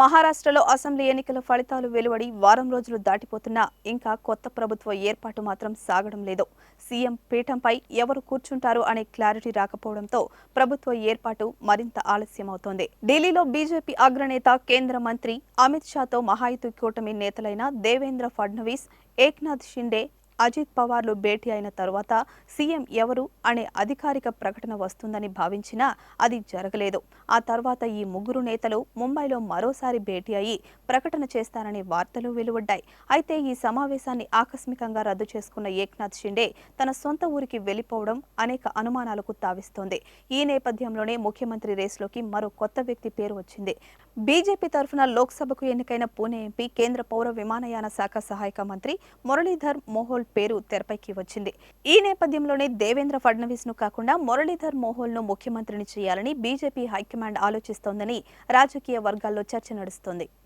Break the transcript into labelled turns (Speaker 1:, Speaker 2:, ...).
Speaker 1: మహారాష్ట్రలో అసెంబ్లీ ఎన్నికల ఫలితాలు వెలువడి వారం రోజులు దాటిపోతున్నా ఇంకా కొత్త ప్రభుత్వ ఏర్పాటు మాత్రం సాగడం లేదు. సీఎం పీఠంపై ఎవరు కూర్చుంటారు అనే క్లారిటీ రాకపోవడంతో ప్రభుత్వ ఏర్పాటు మరింత ఆలస్యమవుతోంది. ఢిల్లీలో బీజేపీ అగ్రనేత కేంద్ర మంత్రి అమిత్ షాతో మహాయుతి కూటమి నేతలైన దేవేంద్ర ఫడ్నవీస్ ఏక్నాథ్ షిండే అజిత్ పవార్లు భేటీ అయిన తరువాత సీఎం ఎవరు అనే అధికారిక ప్రకటన వస్తుందని భావించినా అది జరగలేదు. ఆ తర్వాత ఈ ముగ్గురు నేతలు ముంబైలో మరోసారి భేటీ అయి ప్రకటన చేస్తారనే వార్తలు వెలువడ్డాయి. అయితే ఈ సమావేశాన్ని ఆకస్మికంగా రద్దు చేసుకున్న ఏక్నాథ్ షిండే తన సొంత ఊరికి వెళ్ళిపోవడం అనేక అనుమానాలకు తావిస్తోంది. ఈ నేపథ్యంలోనే ముఖ్యమంత్రి రేసులోకి మరో కొత్త వ్యక్తి పేరు వచ్చింది. బీజేపీ తరఫున లోక్సభకు ఎన్నికైన పూణే ఎంపీ కేంద్ర పౌర విమానయాన శాఖ సహాయక మంత్రి మురళీధర్ మోహోల్ పేరు తెరపైకి వచ్చింది. ఈ నేపథ్యంలోనే దేవేంద్ర ఫడ్నవీస్ను కాకుండా మురళీధర్ మోహోల్ను ముఖ్యమంత్రిని చేయాలని బీజేపీ హైకమాండ్ ఆలోచిస్తోందని రాజకీయ వర్గాల్లో చర్చ నడుస్తోంది.